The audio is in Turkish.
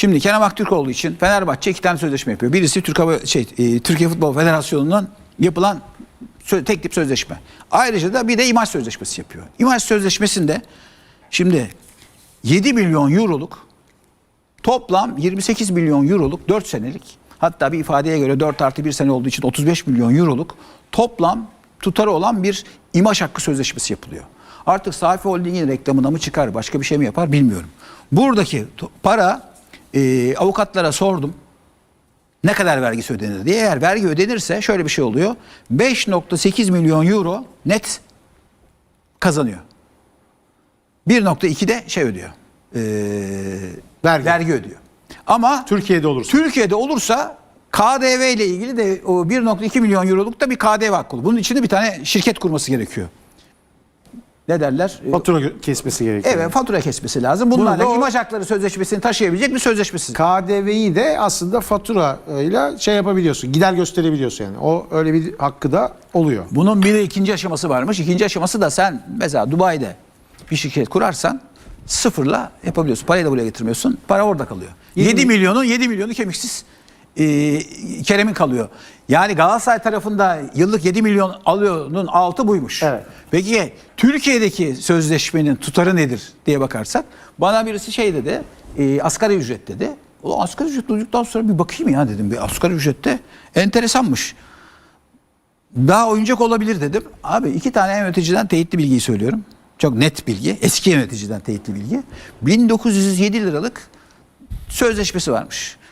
Şimdi Kerem Aktürkoğlu için Fenerbahçe iki tane sözleşme yapıyor. Birisi Türk Hava, şey, e, Türkiye Futbol Federasyonu'ndan yapılan sö- tek tip sözleşme. Ayrıca da bir de imaj sözleşmesi yapıyor. İmaj sözleşmesinde şimdi 7 milyon euroluk toplam 28 milyon euroluk 4 senelik hatta bir ifadeye göre 4 artı 1 sene olduğu için 35 milyon euroluk toplam tutarı olan bir imaj hakkı sözleşmesi yapılıyor. Artık Safi Holding'in reklamına mı çıkar başka bir şey mi yapar bilmiyorum. Buradaki para e, avukatlara sordum ne kadar vergisi ödenir diye. Eğer vergi ödenirse şöyle bir şey oluyor. 5.8 milyon euro net kazanıyor. 1.2 de şey ödüyor. Ee, Vergi. vergi ödüyor. Ama Türkiye'de olursa. Türkiye'de olursa KDV ile ilgili de o 1.2 milyon euroluk da bir KDV hakkı olur. Bunun için de bir tane şirket kurması gerekiyor. Ne derler? Ee, Fatura kesmesi gerekiyor. Evet fatura kesmesi lazım. Bunlarla da o- imaj hakları sözleşmesini taşıyabilecek bir sözleşmesi. KDV'yi de aslında faturayla şey yapabiliyorsun. Gider gösterebiliyorsun yani. O öyle bir hakkı da oluyor. Bunun bir de ikinci aşaması varmış. İkinci aşaması da sen mesela Dubai'de bir şirket kurarsan sıfırla yapabiliyorsun. Parayı da buraya getirmiyorsun. Para orada kalıyor. 7 milyonun 7 milyonu kemiksiz e, Kerem'in kalıyor. Yani Galatasaray tarafında yıllık 7 milyon alıyor'nun altı buymuş. Evet. Peki Türkiye'deki sözleşmenin tutarı nedir diye bakarsak bana birisi şey dedi e, asgari ücret dedi. O asgari ücret duyduktan sonra bir bakayım ya dedim. Bir asgari ücrette enteresanmış. Daha oyuncak olabilir dedim. Abi iki tane yöneticiden teyitli bilgiyi söylüyorum. Çok net bilgi. Eski yöneticiden teyitli bilgi. 1907 liralık sözleşmesi varmış.